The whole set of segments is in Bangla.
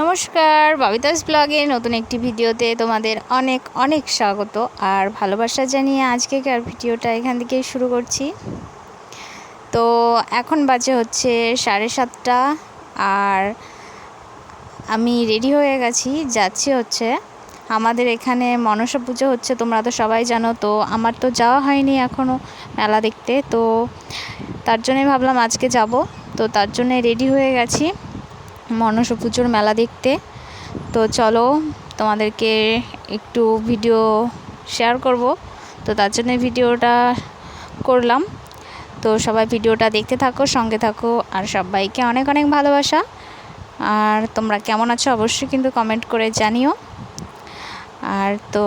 নমস্কার, ববিতাস ব্লগে নতুন একটি ভিডিওতে তোমাদের অনেক অনেক স্বাগত। আর ভালোবাসা জানিয়ে আজকেকার ভিডিওটা এখান থেকে শুরু করছি। তো এখন বাজে হচ্ছে সাড়ে সাতটা, আর আমি রেডি হয়ে গেছি। যাচ্ছি হচ্ছে আমাদের এখানে মনসা পুজো হচ্ছে, তোমরা তো সবাই জানো। তো আমার তো যাওয়া হয়নি এখনও মেলা দেখতে। তো তার জন্যই ভাবলাম আজকে যাব। তো তার জন্যে রেডি হয়ে গেছি। মনসা পুজোর মেলা দেখতে। তো চলো তোমাদেরকে একটু ভিডিও শেয়ার করব। তো তার জন্য ভিডিওটা করলাম। তো সবাই ভিডিওটা দেখতে থাকো, সঙ্গে থাকো, আর সবাইকে অনেক অনেক ভালোবাসা। আর তোমরা কেমন আছো অবশ্যই কিন্তু কমেন্ট করে জানিও। আর তো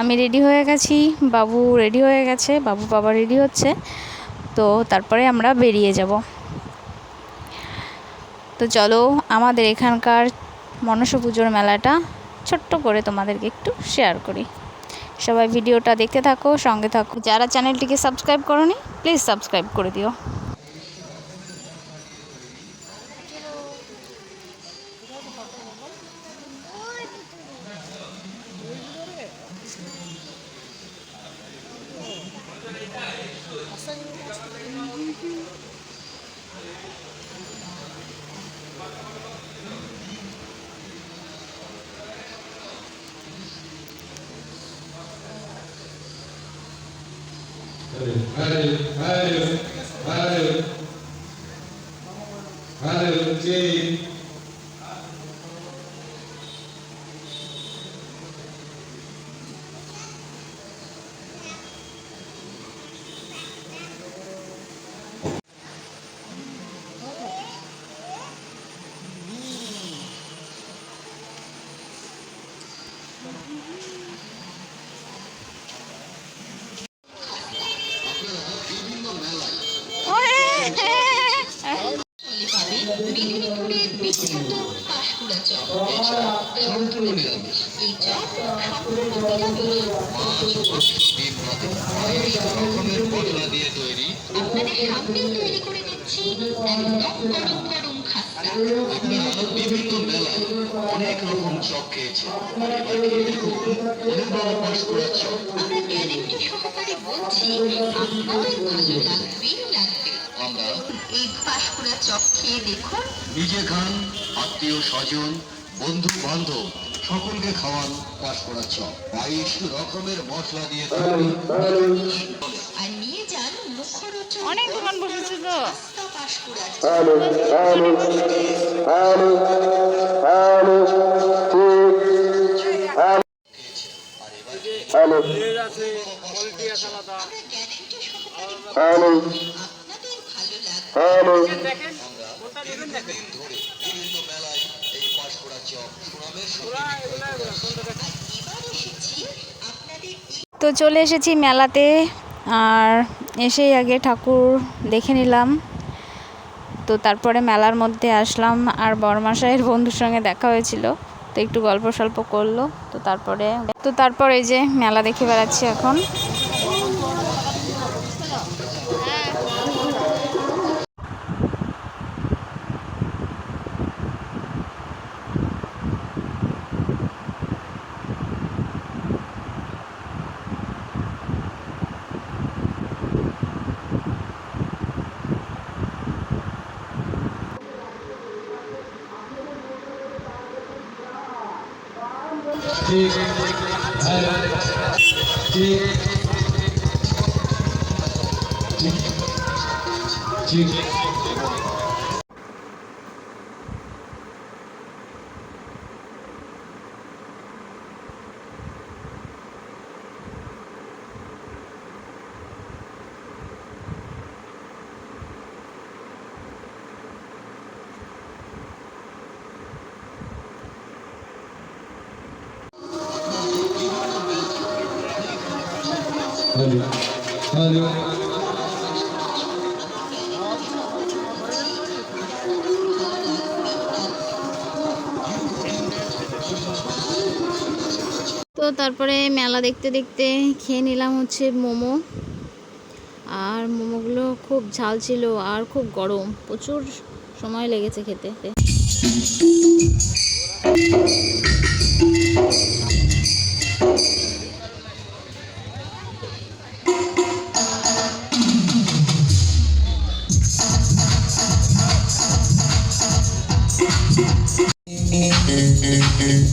আমি রেডি হয়ে গেছি, বাবু রেডি হয়ে গেছে, বাবু বাবা রেডি হচ্ছে। তো তারপরে আমরা বেরিয়ে যাব। তো চলো আমাদের এখানকার মনসা পুজোর মেলাটা ছোট্ট করে তোমাদেরকে একটু শেয়ার করি। সবাই ভিডিওটা দেখতে থাকো, সঙ্গে থাকো। যারা চ্যানেলটিকে সাবস্ক্রাইব করনি প্লিজ সাবস্ক্রাইব করে দিও। 가득 가득 가득 가득 제일 পাঁশকুড়া চপ সম্পূর্ণ নিরামিষ এই চপ সম্পূর্ণ নিরামিষ আপনাদের সামনেই তৈরি করে দিচ্ছি। একদম গরম গরম খাস্তা বিভিন্ন মেলায় অনেক রকম চপ খেয়েছে এবার খেয়ে দেখুন অনেক বড় পাশ করা চপ। আমরা গ্যারেন্টি সহকারে বলছি আপনাদের ভালো লাগবেই লাগবে। আমরা এই পাঁশকুড়া চপ খেয়ে দেখুন। নিজে খান আত্মীয় স্বজন বন্ধু বান্ধব সকলকে খাওয়ান পাশ করা চপ। বাইশ রকমের মশলা দিয়ে তৈরি। আর নিয়ে যান মুখরোচক অনেক দোকান বসেছে তো। পাঁশকুড়া তো চলে এসেছি মেলাতে, আর এসেই আগে ঠাকুর দেখে নিলাম। তো তারপরে মেলার মধ্যে আসলাম, আর বড়মাসাইয়ের বন্ধুর সঙ্গে দেখা হয়েছিল, তো একটু গল্প সল্প করল। তো তারপরে, তো তারপর যে মেলা দেখে বেড়াচ্ছি এখন। ठीक Hare ठीक ठीक তো তারপরে মেলা দেখতে দেখতে খেয়ে নিলাম হচ্ছে মোমো। আর মোমোগুলো খুব ঝাল ছিল আর খুব গরম। প্রচুর সময় লেগেছে খেতে।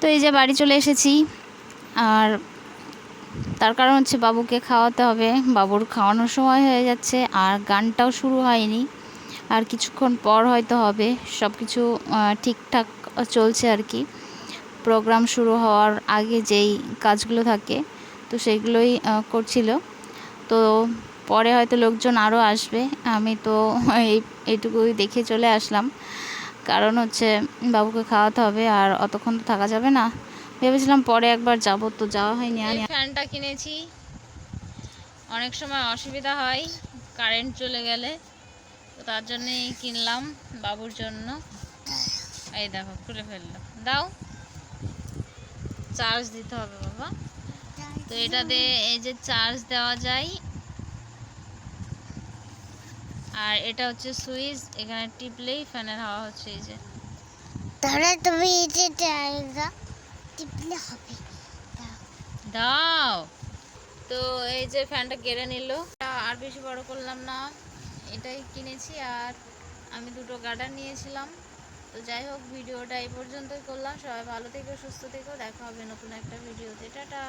তো এই যে বাড়ি চলে এসেছি, আর তার কারণ হচ্ছে বাবুকে খাওয়াতে হবে। বাবুর খাওয়ানোর সময় হয়ে যাচ্ছে, আর গানটাও শুরু হয়নি। আর কিছুক্ষণ পর হয়তো হবে সব কিছু ঠিকঠাক চলছে আর কি। প্রোগ্রাম শুরু হওয়ার আগে যেই কাজগুলো থাকে তো সেইগুলোই আহ, করছিল। তো পরে হয়তো লোকজন আরও আসবে। আমি তো এই এইটুকুই দেখে চলে আসলাম। কারণ হচ্ছে বাবুকে খাওয়াতে হবে আর অতক্ষণ তো থাকা যাবে না। ভেবেছিলাম পরে একবার যাব তো যাওয়া হয়নি আর ফ্যানটা কিনেছি। অনেক সময় অসুবিধা হয় কারেন্ট চলে গেলে। তো তার জন্যই কিনলাম বাবুর জন্য। এই দেখো খুলে ফেলল দাও। চার্জ দিতে হবে বাবা। তো এটাতে এই যে চার্জ দেওয়া যায়। আর এটা হচ্ছে সুইচ এখানে টিপলেই ফ্যানের হাওয়া হচ্ছে এই যে। তাহলে তুমি এই যে টিপলে হবে। দাও। তো এই যে ফ্যানটা কেড়ে নিল। আর বেশি বড় করলাম না। এটাই কিনেছি আর আমি দুটো গার্ডার নিয়েছিলাম। তো যাই হোক ভিডিওটা এই পর্যন্তই করলাম। সবাই ভালো থেকো সুস্থ থেকো। দেখা হবে নতুন একটা ভিডিওতে। টাটা।